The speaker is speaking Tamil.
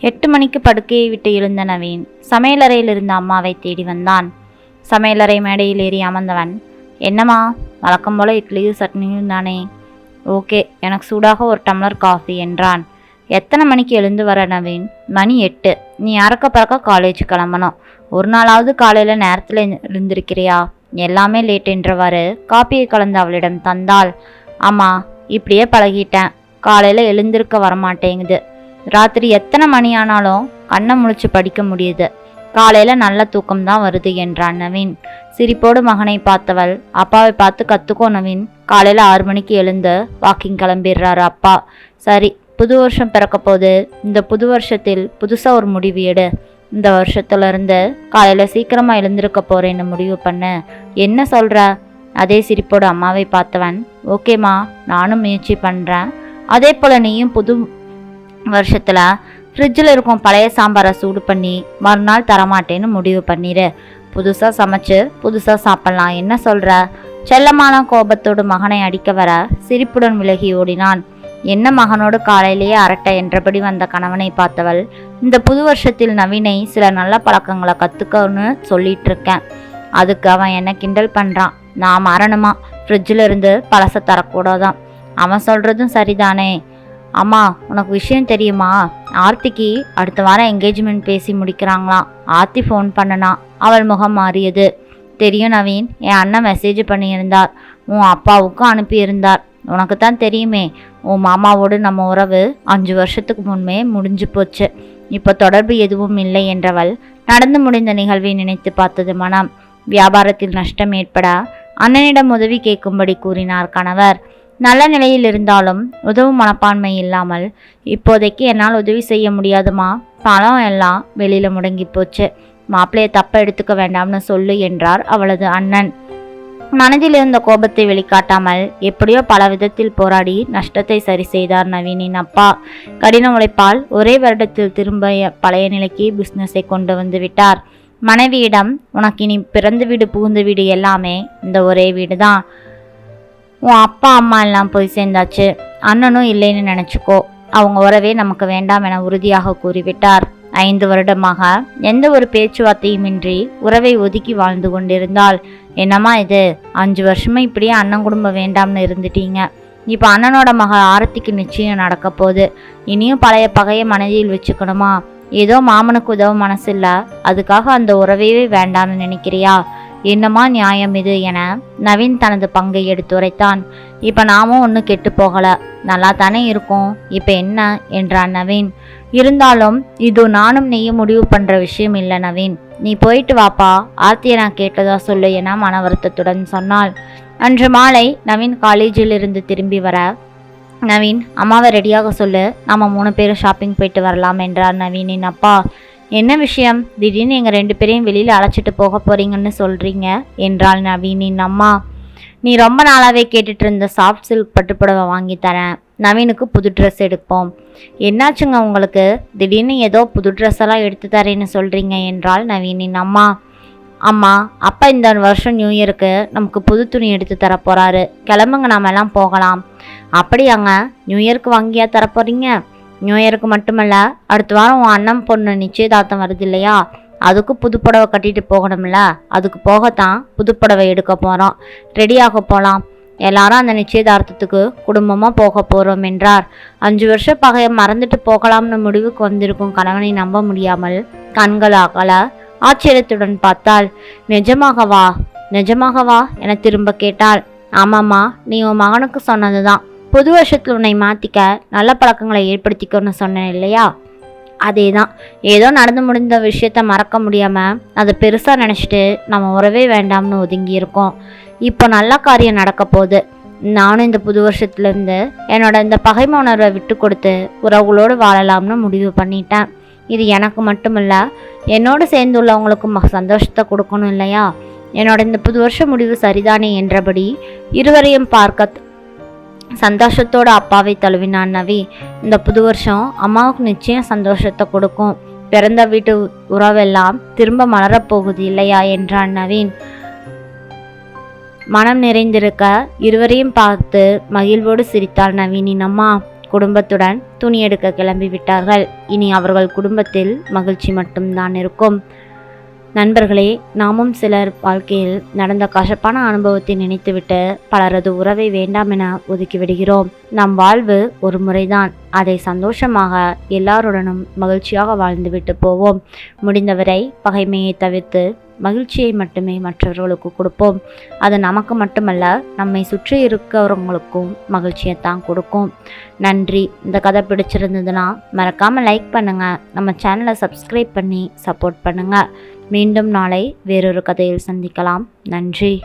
எட்டு மணிக்கு படுக்கையை விட்டு எழுந்த நவீன் சமையலறையில் இருந்த அம்மாவை தேடி வந்தான். சமையலறை மேடையில் ஏறி அமர்ந்தவன் என்னம்மா வழக்கம் போல இட்லியும் சட்னியும் தானே? ஓகே எனக்கு சூடாக ஒரு டம்ளர் காஃபி என்றான். எத்தனை மணிக்கு எழுந்து வர நவீன் மணி எட்டு. நீ அறக்க பறக்க காலேஜ் கிளம்பணும். ஒரு நாளாவது காலையில் நேரத்தில் எழுந்திருக்கிறியா எல்லாமே லேட் என்றவாறு காப்பியை கலந்து அவளிடம் தந்தாள். ஆமாம் இப்படியே பழகிட்டேன். காலையில் எழுந்திருக்க வரமாட்டேங்குது. ராத்திரி எத்தனை மணி ஆனாலும் கண்ணை முழிச்சு படிக்க முடியுது. காலையில் நல்ல தூக்கம் தான் வருது என்றான் நவீன். சிரிப்போடு மகனை பார்த்தவள் அப்பாவை பார்த்து கற்றுக்கோ நவீன். காலையில் ஆறு மணிக்கு எழுந்து வாக்கிங் கிளம்பிடுறாரு அப்பா. சரி புது வருஷம் பிறக்க போது இந்த புது வருஷத்தில் புதுசாக ஒரு முடிவு எடு. இந்த வருஷத்துல இருந்து காலையில் சீக்கிரமாக எழுந்திருக்க போகிறேன்னு முடிவு பண்ணு. என்ன சொல்கிற அதே சிரிப்போடு அம்மாவை பார்த்தவன் ஓகேம்மா நானும் முயற்சி பண்ணுறேன் அதே போல் நீயும் புது வருஷத்தில் ஃப்ரிட்ஜில் இருக்கும் பழைய சாம்பாரை சூடு பண்ணி மறுநாள் தரமாட்டேன்னு முடிவு பண்ணிடு புதுசாக சமைச்சு புதுசாக சாப்பிட்லாம். என்ன சொல்கிற செல்லமான கோபத்தோடு மகனை அடிக்க வர சிரிப்புடன் விலகி ஓடினான். என்ன மகனோடு காலையிலேயே அரட்டை என்றபடி வந்த கணவனை பார்த்தவள் இந்த புது வருஷத்தில் நவீனை சில நல்ல பழக்கங்களை கற்றுக்கன்னு சொல்லிட்டு இருக்கேன் அதுக்கு அவன் என்ன கிண்டல் பண்ணுறான் நான் மறணுமா ஃப்ரிட்ஜில் இருந்து பழச தரக்கூடாதான். அவன் சொல்கிறதும் சரிதானே? அம்மா உனக்கு விஷயம் தெரியுமா? ஆர்த்திக்கு அடுத்த வாரம் என்கேஜ்மெண்ட் பேசி முடிக்கிறாங்களாம் ஆர்த்தி ஃபோன் பண்ணனா அவள் முகம் மாறியது. தெரியும் நவீன் என் அண்ணன் மெசேஜ் பண்ணியிருந்தார். உன் அப்பாவுக்கும் அனுப்பியிருந்தார். உனக்கு தான் தெரியுமே உன் மாமாவோடு நம்ம உறவு அஞ்சு வருஷத்துக்கு முன்பே முடிஞ்சு போச்சு. இப்போ தொடர்பு எதுவும் இல்லை என்றவள் நடந்து முடிந்த நிகழ்வை நினைத்து பார்த்தது மனம். வியாபாரத்தில் நஷ்டம் ஏற்பட அண்ணனிடம் உதவி கேட்கும்படி கூறினார் கணவர். நல்ல நிலையில் இருந்தாலும் உதவும் மனப்பான்மை இல்லாமல் இப்போதைக்கு என்னால் உதவி செய்ய முடியாதுமா? பணம் எல்லாம் வெளியில் முடங்கி போச்சு. மாப்பிள்ளையை தப்ப எடுத்துக்க வேண்டாம்னு சொல்லு என்றார் அவளது அண்ணன். மனதில் இருந்த கோபத்தை வெளிக்காட்டாமல் எப்படியோ பல விதத்தில் போராடி நஷ்டத்தை சரி செய்தார் நவீனின் அப்பா. கடின உழைப்பால் ஒரே வருடத்தில் திரும்ப பழைய நிலைக்கு பிஸ்னஸை கொண்டு வந்து விட்டார். மனைவியிடம் உனக்கு இனி பிறந்த வீடு புகுந்த வீடு எல்லாமே இந்த ஒரே வீடு தான் உன் அப்பா அம்மா எல்லாம் போய் சேர்ந்தாச்சு. அண்ணனும் இல்லைன்னு நினச்சிக்கோ. அவங்க உறவே நமக்கு வேண்டாம் என உறுதியாக கூறிவிட்டார். ஐந்து வருடமாக எந்த ஒரு பேச்சுவார்த்தையுமின்றி உறவை ஒதுக்கி வாழ்ந்து கொண்டிருந்தாள். என்னம்மா இது? அஞ்சு வருஷமா இப்படியே அண்ணன் குடும்பம் வேண்டாம்னு இருந்துட்டீங்க. இப்போ அண்ணனோட மக ஆரத்திக்கு நிச்சயம் நடக்க போகுது. இனியும் பழைய பகையை மனதில் வச்சுக்கணுமா? ஏதோ மாமனுக்கு உதவ மனசு இல்லை அதுக்காக அந்த உறவையே வேண்டாம்னு நினைக்கிறியா? என்னமா நியாயம் இது என நவீன் தனது பங்கை எடுத்துரைத்தான் இப்போ நாமும் ஒன்றும் கெட்டு போகல. நல்லா தானே இருக்கும். இப்போ என்ன? என்றான் நவீன். இருந்தாலும் இது நானும் நீயும் முடிவு பண்ணுற விஷயம் இல்லை நவீன். நீ போயிட்டு வாப்பா. ஆர்த்தியை நான் கேட்டதா சொல்லு என மன வருத்தத்துடன் சொன்னாள். அன்று மாலை நவீன் காலேஜில் இருந்து திரும்பி வர நவீன் அம்மாவை ரெடியாக சொல்லு. நம்ம மூணு பேரும் ஷாப்பிங் போயிட்டு வரலாம் என்றார் நவீனின் அப்பா. என்ன விஷயம்? திடீர்னு எங்கள் ரெண்டு பேரையும் வெளியில் அழைச்சிட்டு போக போறீங்கன்னு சொல்கிறீங்க என்றாள் நவீனின் அம்மா நீ ரொம்ப நாளாகவே கேட்டுட்டு இருந்த சாஃப்ட் சில்க் பட்டுப்புடவை வாங்கி தரேன். நவீனுக்கு புது ட்ரெஸ் எடுப்போம். என்னாச்சுங்க உங்களுக்கு? திடீர்னு ஏதோ புது ட்ரெஸ் எல்லாம் எடுத்து தரேன்னு சொல்கிறீங்க என்றாள் நவீனின் அம்மா அம்மா அப்பா இந்த வருஷம் நியூ இயருக்கு நமக்கு புது துணி எடுத்து தர போகிறாரு கிளம்புங்க நாம எல்லாம் போகலாம். அப்படியாங்க? நியூ இயருக்கு வாங்கியா தர போகிறீங்க நியூ இயருக்கு மட்டுமல்ல அடுத்த வாரம் உன் அண்ணன் பொண்ணு நிச்சயதார்த்தம் வருது இல்லையா அதுக்கு புதுப்புடவை கட்டிட்டு போகணும்ல? அதுக்கு போகத்தான் புதுப்புடவை எடுக்க போகிறோம் ரெடியாக போகலாம் எல்லாரும் அந்த நிச்சயதார்த்தத்துக்கு குடும்பமாக போக போகிறோம் என்றார். அஞ்சு வருஷ பகையை மறந்துட்டு போகலாம்னு முடிவுக்கு வந்திருக்கும் கணவனை நம்ப முடியாமல் கண்கள் அகல ஆச்சரியத்துடன் பார்த்தாள். நிஜமாகவா? நிஜமாகவா? என திரும்ப கேட்டாள். ஆமாம்மா நீ உன் மகனுக்கு சொன்னது தான் புது வருஷத்தில் உன்னை மாற்றிக்க நல்ல பழக்கங்களை ஏற்படுத்திக்கணும்னு சொன்னேன் இல்லையா? அதே தான் ஏதோ நடந்து முடிந்த விஷயத்த மறக்க முடியாமல் அதை பெருசாக நினச்சிட்டு நம்ம உறவே வேண்டாம்னு ஒதுங்கியிருக்கோம். இப்போ நல்ல காரியம் நடக்க போகுது. நானும் இந்த புது வருஷத்துலேருந்து என்னோட இந்த பகைமை உணர்வை விட்டு கொடுத்து உறவுகளோடு வாழலாம்னு முடிவு பண்ணிட்டேன். இது எனக்கு மட்டுமில்ல என்னோடு சேர்ந்து உள்ளவங்களுக்கும் ம- சந்தோஷத்தை கொடுக்கணும் இல்லையா? என்னோட இந்த புது வருஷ முடிவு சரிதானே என்றபடி இருவரையும் பார்க்க சந்தோஷத்தோட அப்பாவை தழுவினான் நவி. இந்த புது வருஷம் அம்மாவுக்கு நிச்சயம் சந்தோஷத்தை கொடுக்கும். பிறந்த வீட்டு உறவெல்லாம் திரும்ப மலரப்போகுது இல்லையா என்றான் நவீன். மனம் நிறைந்திருக்க இருவரையும் பார்த்து மகிழ்வோடு சிரித்தாள் நவீனின் அம்மா. குடும்பத்துடன் துணி எடுக்க கிளம்பி விட்டார்கள் இனி அவர்கள் குடும்பத்தில் மகிழ்ச்சி மட்டும்தான் இருக்கும். நண்பர்களே நாமும் சிலர் வாழ்க்கையில் நடந்த கசப்பான அனுபவத்தை நினைத்துவிட்டு பலரது உறவை வேண்டாம் என ஒதுக்கிவிடுகிறோம். நம் வாழ்வு ஒரு முறைதான். அதை சந்தோஷமாக எல்லாருடனும் மகிழ்ச்சியாக வாழ்ந்துவிட்டு போவோம். முடிந்தவரை பகைமையை தவிர்த்து மகிழ்ச்சியை மட்டுமே மற்றவர்களுக்கு கொடுப்போம். அது நமக்கு மட்டுமல்ல நம்மை சுற்றி இருக்கிறவங்களுக்கும் மகிழ்ச்சியை தான் கொடுக்கும். நன்றி. இந்த கதை பிடிச்சிருந்ததுன்னா மறக்காமல் லைக் பண்ணுங்கள் நம்ம சேனலை சப்ஸ்கிரைப் பண்ணி சப்போர்ட் பண்ணுங்கள் மீண்டும் நாளை வேறொரு கதையில் சந்திக்கலாம். நன்றி.